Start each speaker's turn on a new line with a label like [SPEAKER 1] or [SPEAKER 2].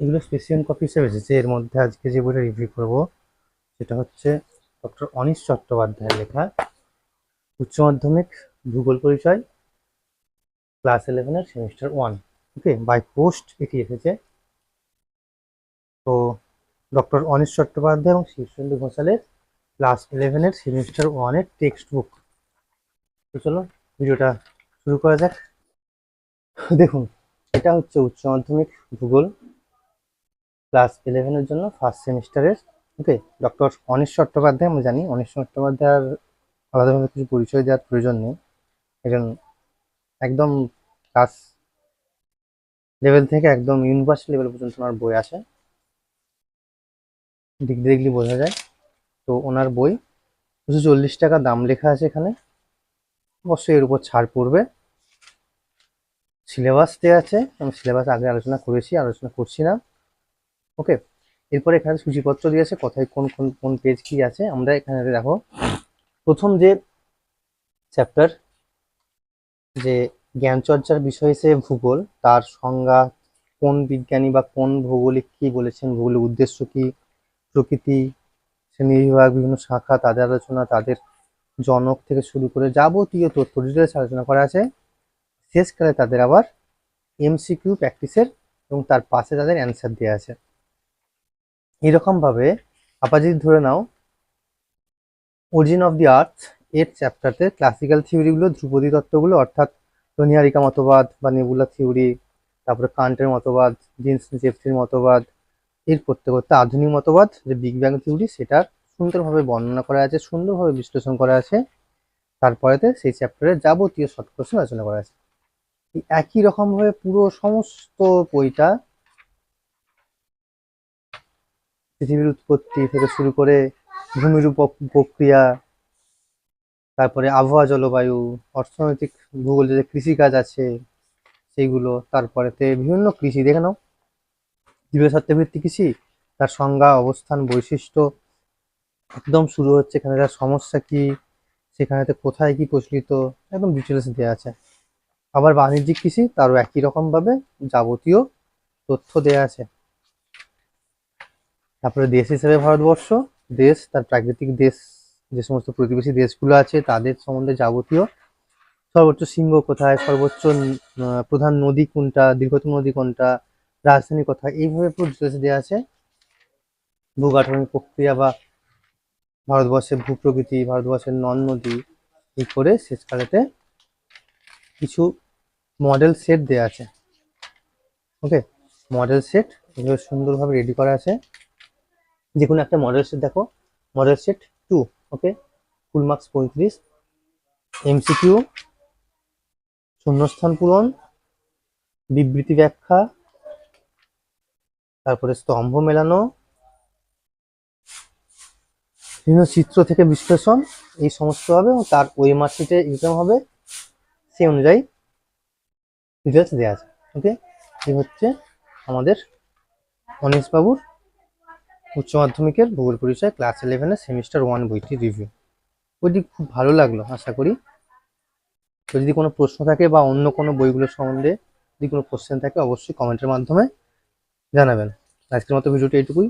[SPEAKER 1] এগুলো স্পেসিয়াল কপি হিসেবে এসেছে। এর মধ্যে আজকে যে বইটা রিভিউ করব, সেটা হচ্ছে ডক্টর অনিশ চট্টোপাধ্যায়ের লেখা, উচ্চ মাধ্যমিক, ভূগোল পরিচয় ক্লাস ইলেভেনের semester one okay by post এটি এসেছে। তো ডক্টর অনিশ চট্টোপাধ্যায় এবং শীর্ষেন্দু ঘোষালের ক্লাস ইলেভেনের সেমিস্টার ওয়ানের টেক্সট বুক তো চলো, ভিডিওটা শুরু করা যাক। দেখুন, এটা হচ্ছে উচ্চ মাধ্যমিক, ভূগোল। ক্লাস ইলেভেনের জন্য ফার্স্ট সেমিস্টারের ওকে ডক্টর অনিশ চট্টোপাধ্যায়, আমি জানি অনিশ চট্টোপাধ্যায়ের আলাদাভাবে কিছু পরিচয় দেওয়ার প্রয়োজন নেই। একজন একদম ক্লাস লেভেল থেকে একদম ইউনিভার্সিটি লেভেল পর্যন্ত ওনার বই আসে দিক দেখলে বোঝা যায়। তো ওনার বই দুশো চল্লিশ টাকা দাম লেখা আছে এখানে। অবশ্যই এর উপর ছাড় পড়বে। সিলেবাস দেওয়া আছে। আমি সিলেবাস আগে আলোচনা করেছি, আলোচনা করছি না। ওকে এরপরে এখানে সূচিপত্র দিয়েছে, কোথায় কোন কোন কোন পেজ কি আছে। আমরা এখানে দেখো, প্রথম যে চ্যাপ্টার যে জ্ঞানচর্চার বিষয় হিসেবে ভূগোল, তার সংজ্ঞা, কোন বিজ্ঞানী বা কোন ভৌগোলিক কি বলেছেন ভূগোলের উদ্দেশ্য কি, প্রকৃতি শ্রেণি বিভাগ বিভিন্ন শাখা, তাদের আলোচনা, তাদের জনক থেকে শুরু করে যাবতীয় তথ্য ডিটেলস আলোচনা করা আছে। শেষকালে তাদের আবার এমসিকিউ প্র্যাকটিসের এবং তার পাশে তাদের অ্যান্সার দেওয়া আছে। এরকমভাবে আবার যদি ধরে নাও অরিজিন অফ দি আর্থ এর চ্যাপ্টারতে ক্লাসিক্যাল থিওরিগুলো ধ্রুপদী তত্ত্বগুলো, অর্থাৎ তনিহারিকা মতবাদ বা নেবুলা থিওরি তারপরে কান্টের মতবাদ, জিন্স জেফরির মতবাদ, এর করতে করতে আধুনিক মতবাদ, যে বিগ ব্যাং থিওরি সেটার সুন্দরভাবে বর্ণনা করা আছে, সুন্দরভাবে বিশ্লেষণ করা আছে। তারপরেতে সেই চ্যাপ্টারের যাবতীয় শর্ট কোশ্চেন আলোচনা করা আছে। একই রকমভাবে পুরো সমস্ত বইটা পৃথিবীর উৎপত্তি থেকে শুরু করে ভূমিরূপ প্রক্রিয়া, তারপরে আবহাওয়া, জলবায়ু, অর্থনৈতিক ভূগোলে, যে কৃষিকাজ আছে সেইগুলো, তারপরেতে বিভিন্ন কৃষি, দেখে নাও। জীবসত্ত্ব ভিত্তিক কৃষি, তার সংজ্ঞা, অবস্থান, বৈশিষ্ট্য একদম শুরু হচ্ছে এখানে। তার সমস্যা কি, সেখানেতে কোথায় কি প্রচলিত, একদম ডিটেলস দেওয়া আছে। আবার বাণিজ্যিক কৃষি, তারও একই রকমভাবে যাবতীয় তথ্য দেওয়া আছে। তারপরে দেশ হিসেবে ভারতবর্ষ, দেশ, তার প্রাকৃতিক দেশ, যে সমস্ত প্রতিবেশী দেশগুলো আছে, তাদের সম্বন্ধে যাবতীয় সর্বোচ্চ সিংহ কোথায়, সর্বোচ্চ প্রধান নদী কোনটা, দীর্ঘতম নদী কোনটা, রাজধানী কোথায়, এইভাবে পুরো দেওয়া আছে। ভূগাঠনিক প্রক্রিয়া বা ভারতবর্ষের ভূপ্রকৃতি, ভারতবর্ষের নন নদী, এই করে শেষকালেতে কিছু মডেল সেট দেওয়া আছে। ওকে মডেল সেট এগুলো সুন্দরভাবে রেডি করা আছে। যে কোনো একটা মডেল সেট দেখো model set two okay full marks পঁয়ত্রিশ এমসিকিউ শূন্যস্থান পূরণ, বিবৃতি ব্যাখ্যা, তারপরে স্তম্ভ মেলানো, বিভিন্ন চিত্র থেকে বিশ্লেষণ, এই সমস্ত হবে এবং তার ওই মার্কশিটে এক্সাম হবে, সেই অনুযায়ী ডিটেলস দেওয়া আছে ওকে এই হচ্ছে আমাদের অনিশ উচ্চ মাধ্যমিকের ভূগোল পরিচয় ক্লাস ইলেভেনের সেমিস্টার ওয়ান বইটি রিভিউ বইটি খুব ভালো লাগল, আশা করি। তো যদি কোনো প্রশ্ন থাকে বা অন্য কোনো বইগুলোর সম্বন্ধে যদি কোনো কোশ্চেন থাকে, অবশ্যই কমেন্টের মাধ্যমে জানাবেন। আজকের মতো ভিডিওটি এইটুকুই।